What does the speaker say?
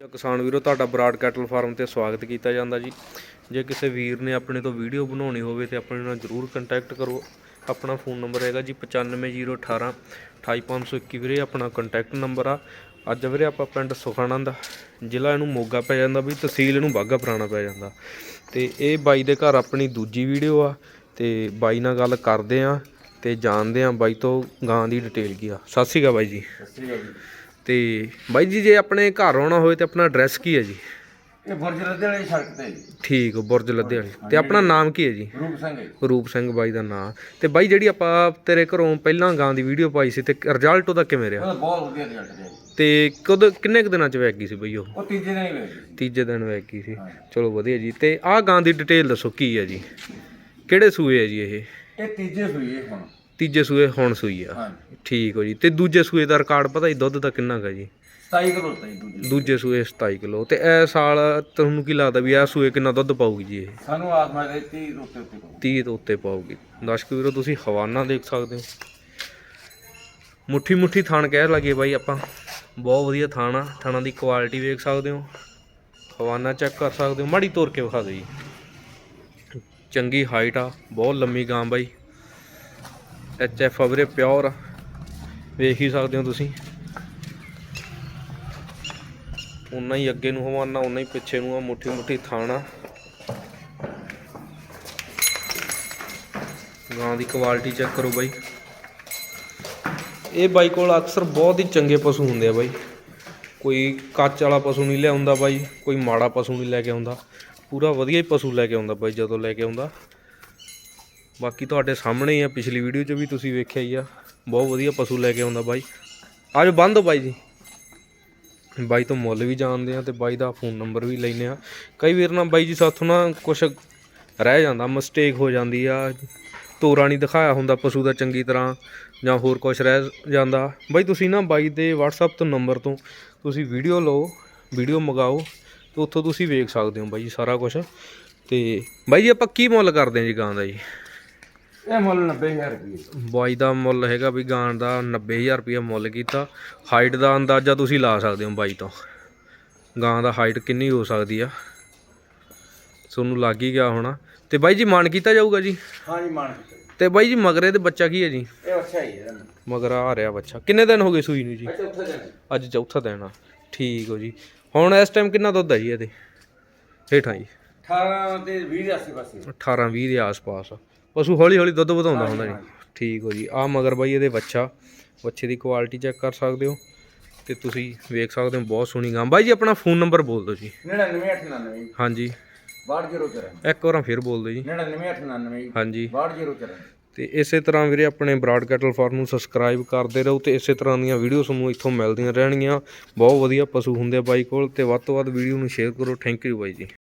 ਕਿਸਾਨ ਵੀਰੋ, ਤੁਹਾਡਾ ਬਰਾਡ ਕੈਟਲ ਫਾਰਮ ਤੇ ਸਵਾਗਤ ਕੀਤਾ ਜਾਂਦਾ ਜੀ। ਜੇ ਕਿਸੇ ਵੀਰ ਨੇ ਆਪਣੇ ਤੋਂ ਵੀਡੀਓ ਬਣਾਉਣੀ ਹੋਵੇ ਤੇ ਆਪਣੇ ਨਾਲ ਜਰੂਰ ਕੰਟੈਕਟ ਕਰੋ। ਆਪਣਾ ਫੋਨ ਨੰਬਰ ਹੈਗਾ ਜੀ 95018 28521 ਵੀਰੇ, ਆਪਣਾ ਕੰਟੈਕਟ ਨੰਬਰ ਆ। ਅੱਜ ਵੀਰੇ ਆਪਾਂ ਪਿੰਡ ਸੁਖਾਨੰਦ ਜ਼ਿਲ੍ਹਾ ਇਹਨੂੰ ਮੋਗਾ ਪੈ ਜਾਂਦਾ ਵੀ, ਤਹਿਸੀਲ ਇਹਨੂੰ ਬਾਗਾ ਪੁਰਾਣਾ ਪੈ ਜਾਂਦਾ। ਤੇ ਇਹ ਬਾਈ ਦੇ ਘਰ ਆਪਣੀ ਦੂਜੀ ਵੀਡੀਓ ਆ ਤੇ ਬਾਈ ਨਾਲ ਗੱਲ ਕਰਦੇ ਆ ਤੇ ਜਾਣਦੇ ਆ ਬਾਈ ਤੋਂ ਗਾਂ ਦੀ ਡਿਟੇਲ ਕੀ ਆ। ਸਤਿ ਸ਼੍ਰੀ ਅਕਾਲ ਬਾਈ ਜੀ। ਤੇ ਬਾਈ ਜੀ ਜੇ ਆਪਣੇ ਘਰ ਆਉਣਾ ਹੋਵੇ ਤੇ ਆਪਣਾ ਐਡਰੈਸ ਕੀ ਹੈ ਜੀ? ਇਹ ਬੁਰਜ ਰੱਦੇ ਵਾਲੀ ਸੜਕ ਤੇ ਜੀ। ਠੀਕ ਬੁਰਜ ਲੱਦੇ ਵਾਲੀ। ਤੇ ਆਪਣਾ ਨਾਮ ਕੀ ਹੈ ਜੀ? ਰੂਪ ਸਿੰਘ ਜੀ। ਰੂਪ ਸਿੰਘ ਬਾਈ ਦਾ ਨਾਮ। ਤੇ ਬਾਈ ਜਿਹੜੀ ਆਪਾਂ ਤੇਰੇ ਘਰੋਂ ਪਹਿਲਾਂ ਗਾਂ ਦੀ ਵੀਡੀਓ ਪਾਈ ਸੀ ਤੇ ਰਿਜ਼ਲਟ ਉਹਦਾ ਕਿਵੇਂ ਰਿਹਾ? ਉਹਦਾ ਬਹੁਤ ਵਧੀਆ ਰਿਜ਼ਲਟ ਜੀ। ਤੇ ਕਦ ਕਿੰਨੇ ਕੁ ਦਿਨਾਂ ਚ ਵੈਗ ਗਈ ਸੀ ਬਈ ਉਹ? ਉਹ ਤੀਜੇ ਦਿਨ ਹੀ ਜੀ। ਤੀਜੇ ਦਿਨ ਵੈਗ ਗਈ ਸੀ। ਚਲੋ ਵਧੀਆ ਜੀ। ਤੇ ਆਹ ਗਾਂ ਦੀ ਡਿਟੇਲ ਦੱਸੋ ਕੀ ਹੈ ਜੀ? ਕਿਹੜੇ ਸੂਏ ਹੈ ਜੀ ਇਹ? ਇਹ ਤੀਜੇ ਸੂਈ ਹੈ ਹੁਣ। ਤੀਜੇ ਸੂਏ ਹੁਣ ਸੂਈ ਆ। ਹਾਂਜੀ। ਠੀਕ ਹੋ ਜੀ। ਤੇ ਦੂਜੇ ਸੂਏ ਦਾ ਰਿਕਾਰਡ ਪਤਾ ਜੀ ਦੁੱਧ ਦਾ ਕਿੰਨਾ ਗਾ ਜੀ? 27 ਕਿਲੋ ਤਾਂ ਜੀ ਦੂਜੇ ਦੂਜੇ ਸੂਏ 27 ਕਿਲੋ। ਤੇ ਇਹ ਸਾਲ ਤੁਹਾਨੂੰ ਕੀ ਲੱਗਦਾ ਵੀ ਇਹ ਸੂਏ ਕਿੰਨਾ ਦੁੱਧ ਪਾਊਗੀ ਜੀ ਇਹ? ਸਾਨੂੰ ਆਸਮਾ ਦੇ 30 ਰੁਪਏ ਉੱਤੇ ਪਾਓ 30 ਤੋਂ ਉੱਤੇ ਪਾਉਗੀ ਦਰਸ਼ਕ ਵੀਰੋ ਤੁਸੀਂ ਹਵਾਨਾ ਦੇਖ ਸਕਦੇ ਹੋ। ਮੁੱਠੀ ਮੁੱਠੀ ਥਾਣ ਕਹਿ ਲਗੇ ਬਾਈ ਆਪਾਂ। ਬਹੁਤ ਵਧੀਆ ਥਾਣ ਆ। ਥਾਣਾ ਦੀ ਕੁਆਲਿਟੀ ਵੇਖ ਸਕਦੇ ਹੋ। ਹਵਾਨਾ ਚੈੱਕ ਕਰ ਸਕਦੇ ਹੋ। ਮਾੜੀ ਤੋਰ ਕੇ ਵਿਖਾ ਦਿਓ ਜੀ। ਚੰਗੀ ਹਾਈਟ ਆ। ਬਹੁਤ ਲੰਮੀ ਗਾਂ ਬਾਈ। ਐਚ ਐਫ ਵੀਰੇ ਪਿਓਰ ਵੇਖ ਹੀ ਸਕਦੇ ਹੋ ਤੁਸੀਂ। ਉਨਾ ਹੀ ਅੱਗੇ ਨੂੰ ਹਵਾਨਾ ਉਨਾ ਹੀ ਪਿੱਛੇ ਨੂੰ ਆ, ਮੁੱਠੀ ਮੁੱਠੀ ਥਾਣਾ। ਗਾਂ ਦੀ ਕੁਆਲਿਟੀ ਚੈੱਕ ਕਰੋ ਬਾਈ। ਇਹ ਬਾਈ ਕੋਲ ਅਕਸਰ ਬਹੁਤ ਹੀ ਚੰਗੇ ਪਸ਼ੂ ਹੁੰਦੇ ਆ ਬਾਈ। ਕੋਈ ਕੱਚ ਵਾਲਾ ਪਸ਼ੂ ਨਹੀਂ ਲਿਆਉਂਦਾ ਬਾਈ, ਕੋਈ ਮਾੜਾ ਪਸ਼ੂ ਨਹੀਂ ਲੈ ਕੇ ਆਉਂਦਾ। ਪੂਰਾ ਵਧੀਆ ਹੀ ਪਸ਼ੂ ਲੈ ਕੇ ਆਉਂਦਾ ਬਾਈ, ਜਦੋਂ ਲੈ ਕੇ ਆਉਂਦਾ। ਬਾਕੀ ਤੁਹਾਡੇ ਸਾਹਮਣੇ ਹੀ ਆ, ਪਿਛਲੀ ਵੀਡੀਓ 'ਚ ਵੀ ਤੁਸੀਂ ਵੇਖਿਆ ਹੀ ਆ। ਬਹੁਤ ਵਧੀਆ ਪਸ਼ੂ ਲੈ ਕੇ ਆਉਂਦਾ ਬਾਈ। ਆਜੋ ਬੰਦ ਹੋ ਬਾਈ ਜੀ। ਬਾਈ ਤੋਂ ਮੁੱਲ ਵੀ ਜਾਣਦੇ ਆ ਤੇ ਬਾਈ ਦਾ ਫੋਨ ਨੰਬਰ ਵੀ ਲੈਨੇ ਆ। ਕਈ ਵੀਰ ਨਾ ਬਾਈ ਜੀ ਸਾਥੋਂ ਨਾ ਕੁਛ ਰਹਿ ਜਾਂਦਾ ਮਿਸਟੇਕ ਹੋ ਜਾਂਦੀ ਆ। ਤੋਰਾ ਨਹੀਂ ਦਿਖਾਇਆ ਹੁੰਦਾ ਪਸ਼ੂ ਦਾ ਚੰਗੀ ਤਰ੍ਹਾਂ ਜਾਂ ਹੋਰ ਕੁਛ ਰਹਿ ਜਾਂਦਾ। ਬਾਈ ਤੁਸੀਂ ਨਾ ਬਾਈ ਦੇ WhatsApp ਤੋਂ ਨੰਬਰ ਤੋਂ ਤੁਸੀਂ ਵੀਡੀਓ ਲਓ ਵੀਡੀਓ ਮੰਗਾਓ ਤੇ ਉੱਥੋਂ ਤੁਸੀਂ ਵੇਖ ਸਕਦੇ ਹੋ ਬਾਈ ਜੀ ਸਾਰਾ ਕੁਝ ਤੇ ਬਾਈ ਜੀ ਆਪਾਂ ਕੀ ਮੁੱਲ ਕਰਦੇ ਹਾਂ ਜੀ ਗਾਂ ਦਾ ਜੀ? ਇਹ ਮੁੱਲ 90000 ਰੁਪਏ ਬਾਈ ਦਾ ਮੁੱਲ ਹੈਗਾ ਵੀ ਗਾਂ ਦਾ 90000 ਰੁਪਏ ਮੁੱਲ ਕੀਤਾ। ਹਾਈਟ ਦਾ ਅੰਦਾਜ਼ਾ ਤੁਸੀਂ ਲਾ ਸਕਦੇ ਹੋ ਬਾਈ ਤੋਂ। ਗਾਂ ਦਾ ਹਾਈਟ ਕਿੰਨੀ ਹੋ ਸਕਦੀ ਆ? ਤੁਹਾਨੂੰ ਲੱਗ ਹੀ ਗਿਆ ਹੋਣਾ। ਤੇ ਬਾਈ ਜੀ ਮਾਨ ਕੀਤਾ ਜਾਊਗਾ ਜੀ? ਹਾਂਜੀ ਮਾਨ ਕੀਤਾ ਜੀ। ਤੇ ਬਾਈ ਜੀ ਮਗਰੇ ਤੇ ਬੱਚਾ ਕੀ ਹੈ ਜੀ? ਇਹ ਅੱਛਾ ਹੀ ਹੈ ਮਗਰ ਆ ਰਿਹਾ ਬੱਚਾ। ਕਿੰਨੇ ਦਿਨ ਹੋ ਗਏ ਸੂਈ ਨੂੰ ਜੀ? ਅੱਜ ਚੌਥਾ ਦਿਨ ਆ। ਠੀਕ ਹੋ ਜੀ। ਹੁਣ ਇਸ ਟਾਈਮ ਕਿੰਨਾ ਦੁੱਧ ਹੈ ਜੀ ਇਹਦੇ? ਹੇਠਾਂ ਜੀ। 18 ਤੇ 20 ਦੇ ਆਸੇ ਪਾਸੇ 18 20 ਦੇ ਆਸ-ਪਾਸ ਪਸ਼ੂ ਹੌਲੀ ਹੌਲੀ ਦੁੱਧ ਵਧਾਉਂਦਾ ਹੁੰਦਾ ਜੀ। ਠੀਕ ਹੋ ਜੀ। ਆ ਮਗਰ ਬਾਈ ਇਹਦੇ ਬੱਚਾ ਬੱਚੇ ਦੀ ਕੁਆਲਿਟੀ ਚੈੱਕ ਕਰ ਸਕਦੇ ਹੋ ਤੇ ਤੁਸੀਂ ਵੇਖ ਸਕਦੇ ਹੋ ਬਹੁਤ ਸੋਹਣੀ ਗਾਂ। ਬਾਈ ਜੀ ਆਪਣਾ ਫੋਨ ਨੰਬਰ ਬੋਲ ਦਿਓ ਜੀ। 9998 ਹਾਂਜੀ। 6204 ਇੱਕ ਵਾਰ ਫੇਰ ਬੋਲ ਦਿਓ ਜੀ। 9998 ਹਾਂਜੀ। 6204 ਤੇ ਇਸੇ ਤਰ੍ਹਾਂ ਵੀਰੇ ਆਪਣੇ ਬਰਾਡ ਕੈਟਲ ਫਾਰਮ ਨੂੰ ਸਬਸਕ੍ਰਾਈਬ ਕਰਦੇ ਰਹੋ ਤੇ ਇਸੇ ਤਰ੍ਹਾਂ ਦੀਆਂ ਵੀਡੀਓ ਤੁਹਾਨੂੰ ਇੱਥੋਂ ਮਿਲਦੀਆਂ ਰਹਿਣਗੀਆਂ। ਬਹੁਤ ਵਧੀਆ ਪਸ਼ੂ ਹੁੰਦੇ ਆ ਬਾਈ ਕੋਲ ਤੇ ਵੱਧ ਤੋਂ ਵੱਧ ਵੀਡੀਓ ਨੂੰ ਸ਼ੇਅਰ ਕਰੋ। ਥੈਂਕ ਯੂ ਬਾਈ ਜੀ।